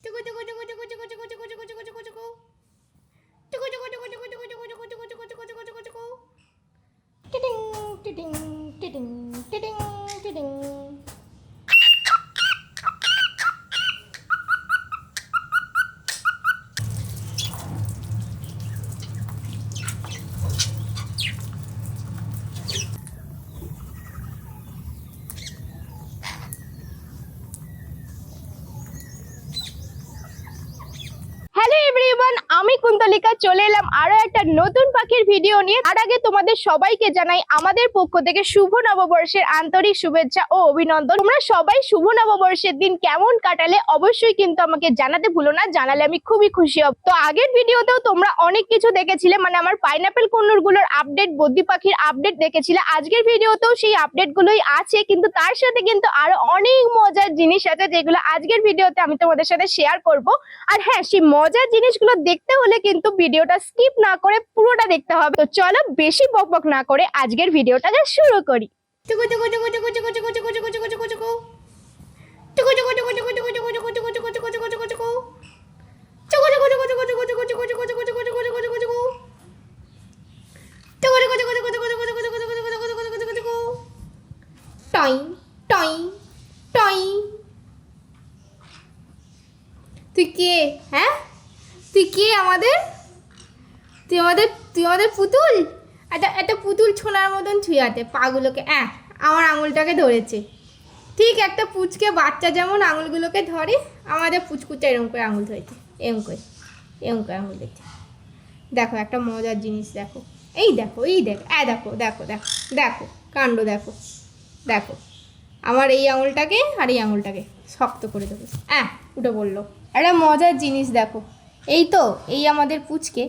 这个这个这个这个这个这个这个 আরও একটা নতুন পাখির ভিডিও নিয়ে। তার আগে তোমাদের সবাইকে জানাই, আমাদের পক্ষ থেকে শুভ নববর্ষের আন্তরিক শুভেচ্ছা ও অভিনন্দন। তোমরা সবাই শুভ নববর্ষের দিন কেমন কাটালে অবশ্যই কিন্তু আমাকে জানাতে ভুলো না, জানালে আমি খুবই খুশি হব। তো আগের ভিডিওতেও তোমরা অনেক কিছু দেখেছিলে মানে আমার পাইনাপেল কুন্নুরগুলোর আপডেট বদ্যি পাখির আপডেট দেখেছিলে। আজকের ভিডিওতেও সেই আপডেট গুলোই আছে, কিন্তু তার সাথে কিন্তু আরও অনেক মজার জিনিস আছে, যেগুলো আজকের ভিডিওতে আমি তোমাদের সাথে শেয়ার করব। আর হ্যাঁ সেই মজার জিনিসগুলো দেখতে হলে কিন্তু ভিডিওটা স্কিপ না করে পুরোটা দেখতে হবে তো চলো বেশি বক বক না করে আজকের ভিডিওটাকে শুরু করি তুই কে হ্যাঁ তুই কে আমাদের তুই আমাদের তুই আমাদের পুতুল? একটা একটা পুতুল ছোনার মতন ছুঁয়ে আছে পাগুলোকে, অ্যাঁ, আমার আঙুলটাকে ধরেছে। ঠিক একটা পুচকে বাচ্চা যেমন আঙুলগুলোকে ধরে, আমাদের পুচকুচা এরম করে আঙুল ধরেছে, এরম করে এরম করে আঙুল ধরেছে। দেখো, একটা মজার জিনিস দেখো। এই দেখো এই দেখো হ্যাঁ দেখো দেখো দেখো দেখো, কাণ্ড দেখো দেখো। আমার এই আঙুলটাকে আর এই আঙুলটাকে শক্ত করে দেবো। হ্যাঁ উঠে পড়ল। একটা মজার জিনিস দেখো। এই তো, এই আমাদের পুচকে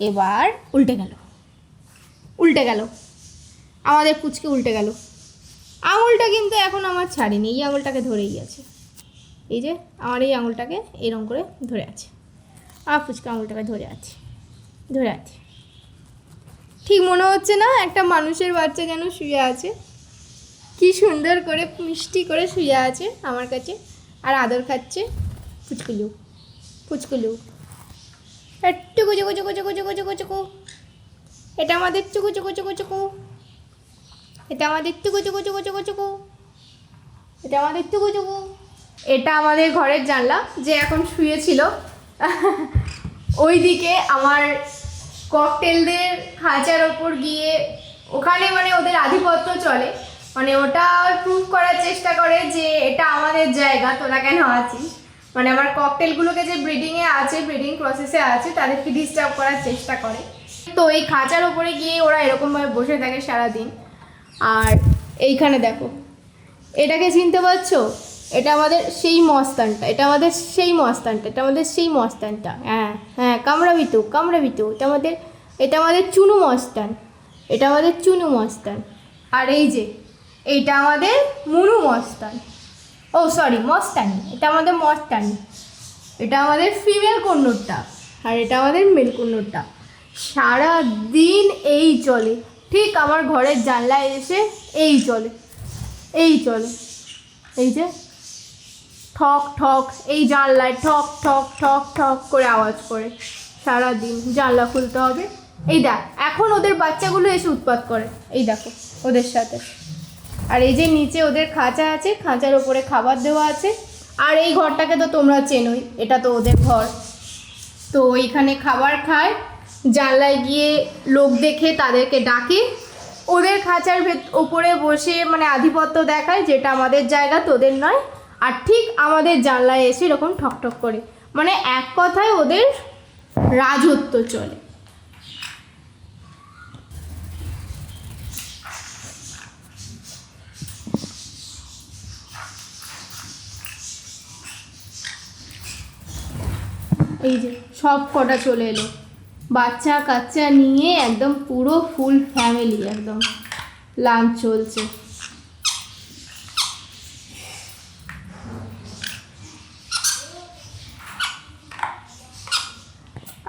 এবার উল্টে গেল। উল্টে গেল। আমাদের পুচকে উল্টে গেল। আঙুলটা কিন্তু এখন আমার ছাড়েনি, এই আঙুলটাকে ধরেই আছে। এই যে, আমার এই আঙুলটাকে এরম করে ধরে আছে। আমার ফুচকা আঙুলটাকে ধরে আছে ধরে আছে। ঠিক মনে হচ্ছে না একটা মানুষের বাচ্চা যেন শুয়ে আছে? কি সুন্দর করে, মিষ্টি করে শুয়ে আছে আমার কাছে। আর আদর খাচ্ছে ফুচকুলু ফুচকুলু। টুকু চুকু চুকু চুকু চুকু চুকু চুকু এটা আমাদের চুকু চুকু চুকু চুকু এটা আমাদের চুকু চুকু চুকু চুকু চুকু এটা আমাদের চুকু চুকু এটা আমাদের ঘরের জানলা যে এখন শুয়েছিল ওইদিকে আমার ককটেলদের খাঁচার ওপর গিয়ে ওখানে মানে ওদের আধিপত্য চলে মানে ওটা প্রুভ করার চেষ্টা করে যে এটা আমাদের জায়গা তোরা কেন আছিস মানে আমার ককটেলগুলোকে যে ব্রিডিংয়ে আছে ব্রিডিং প্রসেসে আছে, তাদেরকে ডিস্টার্ব করার চেষ্টা করে। তো এই খাঁচার ওপরে গিয়ে ওরা এরকমভাবে বসে থাকে সারাদিন। আর এইখানে দেখো, এটাকে চিনতে পারছ? এটা আমাদের সেই মস্তানটা, এটা আমাদের সেই মস্তানটা, এটা আমাদের সেই মস্তানটা। হ্যাঁ হ্যাঁ কামড়াবি তো এটা আমাদের এটা আমাদের চুনু মস্তান, এটা আমাদের চুনু মস্তান। আর এই যে, এইটা আমাদের মুনু মস্তান। ও সরি মস্তানি এটা আমাদের মস্তানি এটা আমাদের ফিমেল কন্নুরটা। আর এটা আমাদের মেল কন্নুরটা। সারা দিন এই চলে। ঠিক আমার ঘরের জানলায় এসে এই চলে। এই চলে। এই যে ঠক ঠক, এই জানলায় ঠক ঠক ঠক ঠক করে আওয়াজ করে। সারা দিন জানলা খুলতে হবে। এই দেখ, এখন ওদের বাচ্চাগুলো এসে উৎপাত করে। এই দেখো, ওদের সাথে। আর এই যে নিচে ওদের খাঁচা আছে, খাঁচার ওপরে খাবার দেওয়া আছে। আর এই ঘরটাকে তো তোমরা চেনোই, এটা তো ওদের ঘর। তো এইখানে খাবার খায়, জানলায় গিয়ে লোক দেখে তাদেরকে ডাকে। ওদের খাঁচার ওপরে বসে মানে আধিপত্য দেখায় যেটা আমাদের জায়গা, তোদের নয়। আর ঠিক আমাদের জানলায় এসে এরকম ঠকঠক করে। মানে এক কথায় ওদের রাজত্ব চলে। এই যে, সব কটা চলে এলো। বাচ্চা কাচ্চা নিয়ে একদম পুরো ফুল ফ্যামিলি একদম। লাঞ্চ চলছে।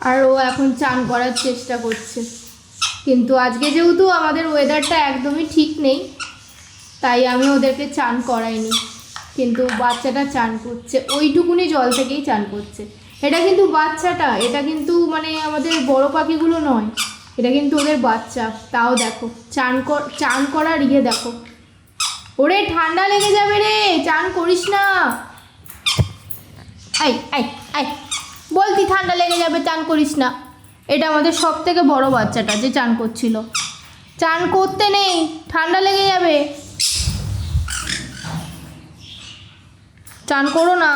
আর ও এখন চান করার চেষ্টা করছে। কিন্তু আজকে যেহেতু আমাদের ওয়েদারটা একদমই ঠিক নেই, তাই আমি ওদেরকে চান করাইনি। কিন্তু বাচ্চাটা চান করছে, ওইটুকুনি জল থেকেই চান করছে। এটা কিন্তু বাচ্চাটা, এটা কিন্তু মানে আমাদের বড় পাখিগুলো নয়। এটা কিন্তু ওদের বাচ্চা, তাও দেখো। চান কর, চান করার ইয়ে দেখো। ওরে, ঠান্ডা লেগে যাবে রে, চান করিস না। আই আই আই বলতি ঠান্ডা লেগে যাবে, চান করিস না। এটা আমাদের সব থেকে বড় বাচ্চাটা যে চান করছিল। চান করতে নেই, ঠান্ডা লেগে যাবে। চান করো না।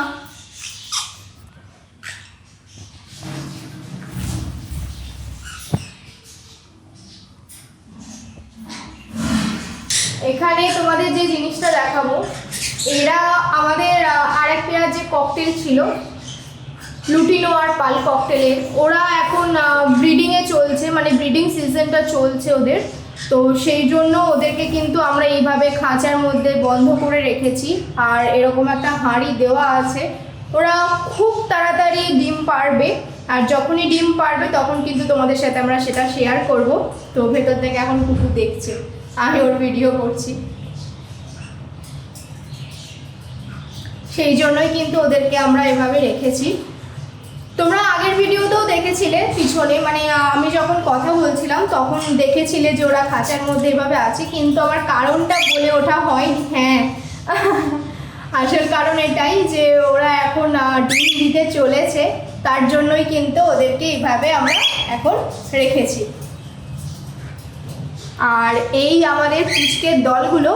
এখানে তোমাদের যে জিনিসটা দেখাবো, এরা আমাদের আরেক পেয়ার যে ককটেল ছিল লুটিনো আর পাল ককটেলের ওরা এখন ব্রিডিংয়ে চলছে মানে ব্রিডিং সিজনটা চলছে ওদের। তো সেই জন্য ওদেরকে কিন্তু আমরা এইভাবে খাঁচার মধ্যে বন্ধ করে রেখেছি, আর এরকম একটা হাঁড়ি দেওয়া আছে। ওরা খুব তাড়াতাড়ি ডিম পারবে, আর যখনই ডিম পারবে তখন কিন্তু তোমাদের সাথে আমরা সেটা শেয়ার করব। তো ভেতর থেকে এখন কুকুর দেখছে। আমি ওর ভিডিও করছি। সেই জন্যই কিন্তু ওদেরকে আমরা এভাবে রেখেছি। তোমরা আগের ভিডিওতেও দেখেছিলে পিছনে মানে আমি যখন কথা বলছিলাম তখন দেখেছিলে যে ওরা খাঁচার মধ্যে এভাবে আছে, কিন্তু আমার কারণটা বলে ওঠা হয়নি হ্যাঁ। আসল কারণ এটাই যে ওরা এখন ডিম দিতে চলেছে, তার জন্যই কিন্তু ওদেরকে এইভাবে আমরা এখন রেখেছি। আর এই আমাদের পুচকের দলগুলো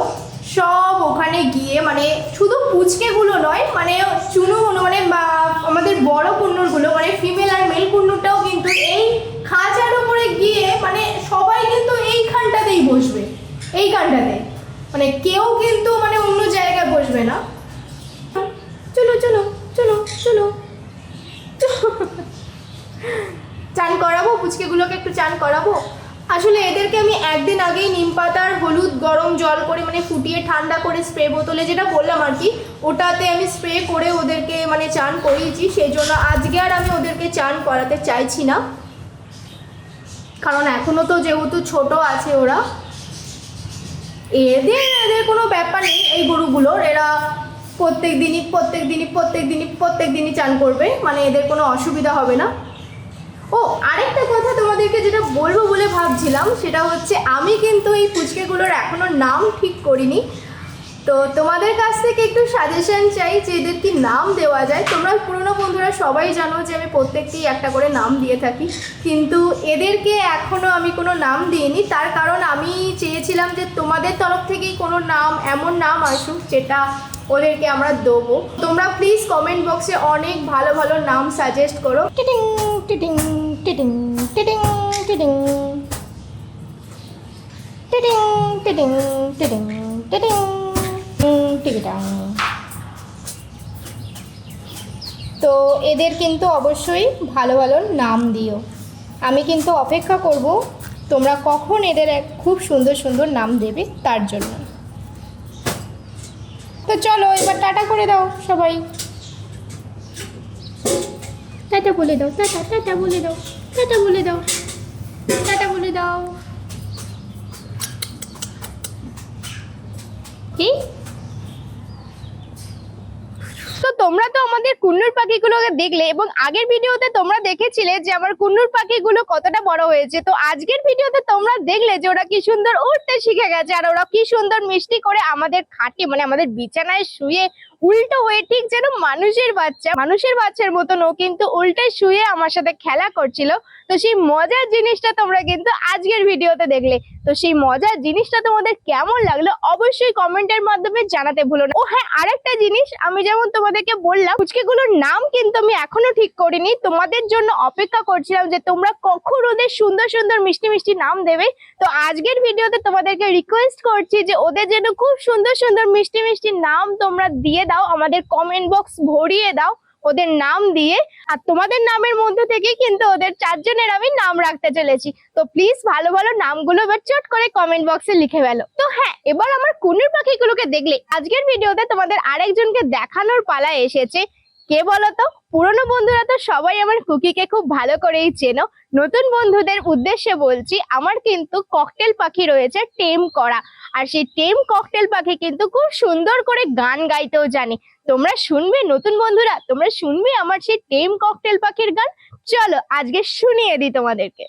সব ওখানে গিয়ে মানে শুধু পুচকেগুলো নয় মানে চুনুগুলো মানে বা- আমাদের বড় কুন্নুরগুলো মানে ফিমেল আর মেল কুন্নুরটাও কিন্তু এই খাঁচার উপরে গিয়ে মানে সবাই কিন্তু এইখানটাতেই বসবে এইখানটাতে মানে কেউ কিন্তু মানে অন্য জায়গায় বসবে না। চলো চলো চলো চলো চান করাবো, পুচকেগুলোকে একটু চান করাবো? আসলে এদেরকে আমি একদিন আগেই নিম পাতার হলুদ গরম জল করে মানে ফুটিয়ে ঠান্ডা করে স্প্রে বোতলে যেটা বললাম আর কি, ওটাতে আমি স্প্রে করে ওদেরকে মানে চান করিয়েছি। সেই জন্য আজকে আর আমি ওদেরকে চান করাতে চাইছি না। কারণ এখনও তো যেহেতু ছোট আছে ওরা। এদের এদের কোনো ব্যাপার নেই এই গরুগুলোর। এরা প্রত্যেক দিনই প্রত্যেক দিনই প্রত্যেক দিনই প্রত্যেক দিনই চান করবে। মানে এদের কোনো অসুবিধা হবে না। ও, আরেকটা কথা তোমাদেরকে যেটা বলব বলে ভাবছিলাম, সেটা হচ্ছে আমি কিন্তু এই ফুচকেগুলোর এখনও নাম ঠিক করিনি। তো তোমাদের কাছ থেকে একটু সাজেশন চাই যে এদের কি নাম দেওয়া যায়। তোমরা পুরনো বন্ধুরা সবাই জানো যে আমি প্রত্যেককেই একটা করে নাম দিয়ে থাকি। কিন্তু এদেরকে এখনও আমি কোনো নাম দিইনি। তার কারণ আমি চেয়েছিলাম যে তোমাদের তরফ থেকেই কোনো নাম, এমন নাম আসুক যেটা ওদেরকে আমরা দেবো। তোমরা প্লিজ কমেন্ট বক্সে অনেক ভালো ভালো নাম সাজেস্ট করো। টিটিং টিটিং টিটিং টিটিং টিটিং টিটিং টিটিং টিটিং টিটিং টিকিটাং তো এদের কিন্তু অবশ্যই ভালো ভালো নাম দিও। আমি কিন্তু অপেক্ষা করব তোমরা কখন এদের এক খুব সুন্দর সুন্দর নাম দেবে তার জন্য। তো চলো এবার টাটা করে দাও সবাই। টাটা বলে দাও, টাটা টাটা বলে দাও, টাটা বলে দাও, টাটা বলে দাও। কি? তো তোমরা তো আমাদের কুন্নুর পাখিগুলোকে দেখলে এবং আগের ভিডিওতে তোমরা দেখেছিলে যে আমার কুন্নুর পাখিগুলো কতটা বড় হয়েছে। তো আজকের ভিডিওতে তোমরা দেখলে যে ওরা কি সুন্দর উঠতে শিখে গেছে আর ওরা কি সুন্দর মিষ্টি করে আমাদের খাটে মানে আমাদের বিছানায় শুয়ে উল্টো হয়ে ঠিক যেন মানুষের বাচ্চা, মানুষের বাচ্চার মতন ও কিন্তু উল্টে শুয়ে আমার সাথে খেলা করছিল। তো সেই মজার জিনিসটা তোমরা কিন্তু আজকের ভিডিওতে দেখলে। তো সেই মজার জিনিসটা তোমাদের কেমন লাগল অবশ্যই কমেন্টের মাধ্যমে জানাতে ভুলো না। ও হ্যাঁ আরেকটা জিনিস আমি যেমন তোমাদেরকে বললাম ফুচকেগুলোর নাম কিন্তু আমি এখনও ঠিক করিনি। তোমাদের জন্য অপেক্ষা করছিলাম যে তোমরা কখন ওদের সুন্দর সুন্দর মিষ্টি মিষ্টি নাম দেবে। তো আজকের ভিডিওতে তোমাদেরকে রিকোয়েস্ট করছি যে ওদের জন্য খুব সুন্দর সুন্দর মিষ্টি মিষ্টি নাম তোমরা দিয়ে দাও, আমাদের কমেন্ট বক্স ভরিয়ে দাও, ওদের নাম দিয়ে। আর তোমাদের নামের মধ্যে থেকে কিন্তু ওদের চারজনের আমি নাম রাখতে চলেছি। তো প্লিজ ভালো ভালো নামগুলো এবার চট করে কমেন্ট বক্সে লিখে ফেলো। তো হ্যাঁ এবার আমার কুনুর পাখিগুলোকে দেখলে, আজকের ভিডিওতে তোমাদের আরেকজনকে দেখানোর পালা এসেছে। কে বলতো পুরনো বন্ধুরা তো সবাই আমার কুকিকে খুব ভালো করেই চেনো। নতুন বন্ধুদের উদ্দেশ্যে বলছি, আমার কিন্তু ককটেল পাখি রয়েছে টেম করা। আর সেই টেম ককটেল পাখি কিন্তু খুব সুন্দর করে গান গাইতেও জানে। তোমরা শুনবে, নতুন বন্ধুরা, তোমরা শুনবে আমার সেই টেম ককটেল পাখির গান। চলো, আজকে শুনিয়ে দিই তোমাদেরকে।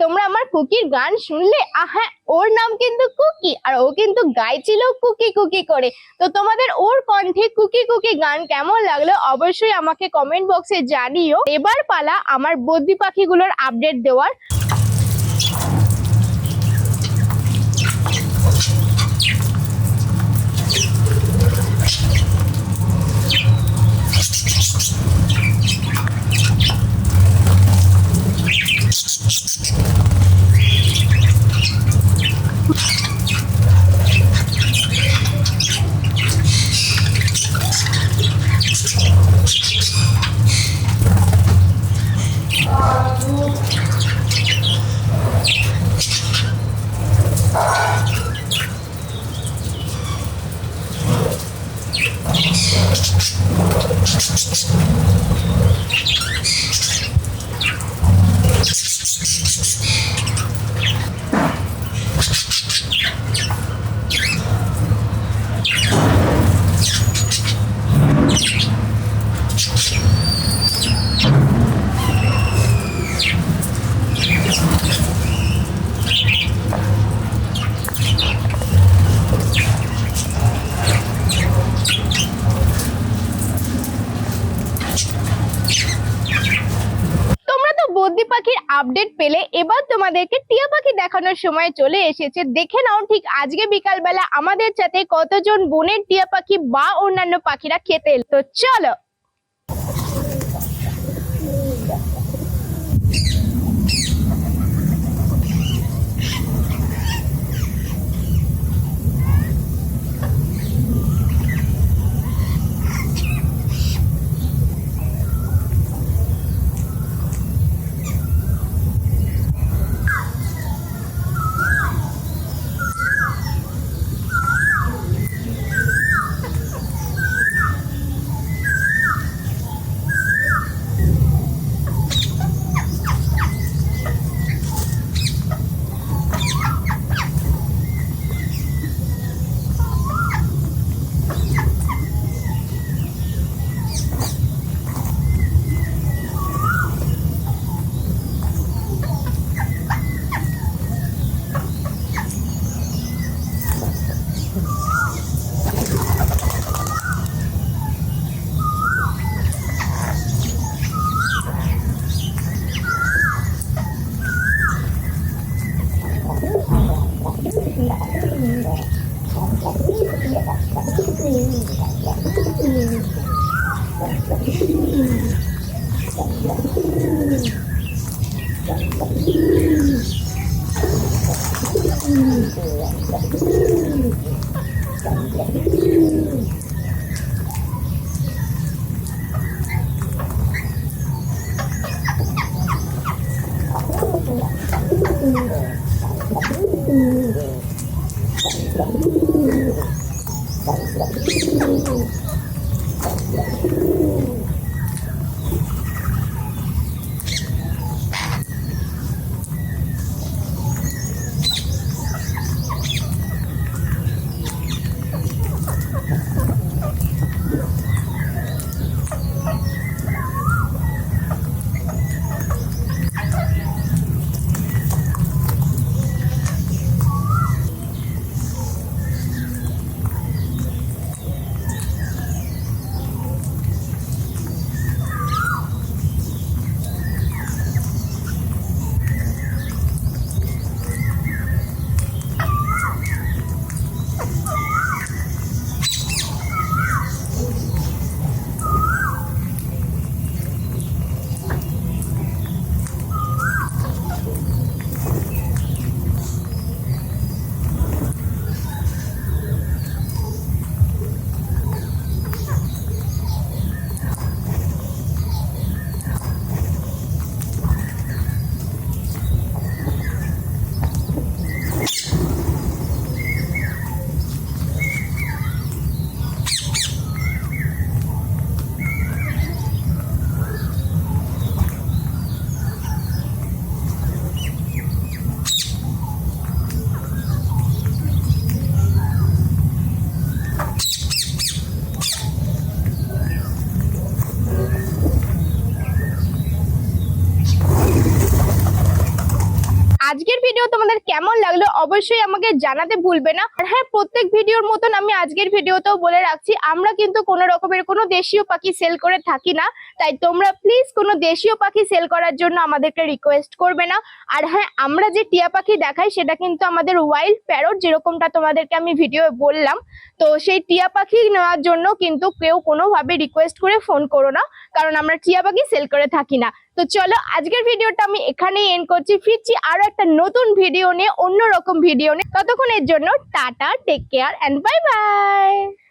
তোমরা আমার কুকির গান শুনলে? আহ, ওর নাম কিন্তু কুকি, আর ও কিন্তু গাইছিল কুকি কুকি করে। তো তোমাদের ওর কণ্ঠে কুকি কুকি গান কেমন লাগল অবশ্যই আমাকে কমেন্ট বক্সে জানিও। এবার পালা আমার বদ্যি পাখিগুলোর আপডেট দেওয়ার তোমরা তো বদ্যি পাখির আপডেট পেলে এবার তোমাদেরকে টিয়া পাখি দেখানোর সময় চলে এসেছে। দেখে নাও ঠিক আজকে বিকালবেলা আমাদের সাথে কতজন বনের টিয়া পাখি বা অন্যান্য পাখিরা খেতে তো চলো অবশ্যই আমাকে জানাতে ভুলবে না। আর হ্যাঁ প্রত্যেক ভিডিওর মতন আমি আজকের ভিডিওতেও বলে রাখছি, আমরা কিন্তু কোনো রকমের কোনো দেশীয় পাখি সেল করে থাকি না। তাই তোমরা প্লিজ কোনো দেশীয় পাখি সেল করার জন্য আমাদেরকে রিকোয়েস্ট করবে না। আর হ্যাঁ আমরা যে টিয়া পাখি দেখাই, সেটা কিন্তু আমাদের ওয়াইল্ড প্যারট যেরকমটা তোমাদেরকে আমি ভিডিও বললাম। তো সেই টিয়া পাখি নেওয়ার জন্য কিন্তু কেউ কোনোভাবে রিকোয়েস্ট করে ফোন করো না, কারণ আমরা টিয়া পাখি সেল করে থাকি না। তো চলো আজকের ভিডিওটা আমি এখানেই এন্ড করছি। ফিরছি আরও একটা নতুন ভিডিও নিয়ে, অন্যরকম ভিডিও নিয়ে। ততক্ষণের জন্য tata take care and bye bye